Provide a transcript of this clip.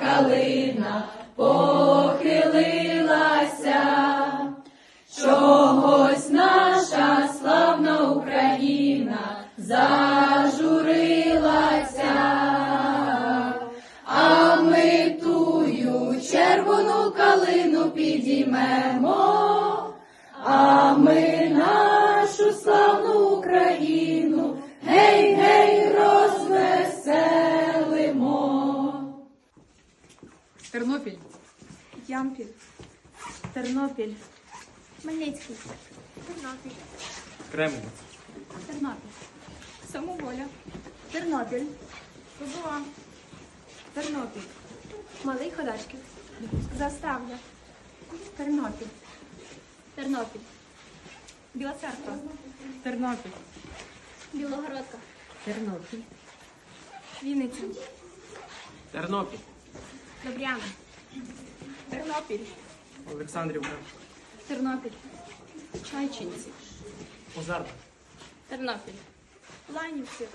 калина похилилася, чогось наша славна Україна зажурилася, а ми тую червону калину підіймемо, Тернопіль. Ямпіль. Тернопіль. Хмельницький. Тернопіль. Кремль. Тернопіль. Самоволя. Тернопіль. Кобила. Тернопіль. Малий Ходачків. Заставля. Тернопіль. Тернопіль. Біла церква. Тернопіль. Білогородка. Тернопіль. Вінниця. Тернопіль. Добряна. Тернопіль. Олександрівка. Тернопіль. Чайчинці. Позарна. Тернопіль. Ланівці.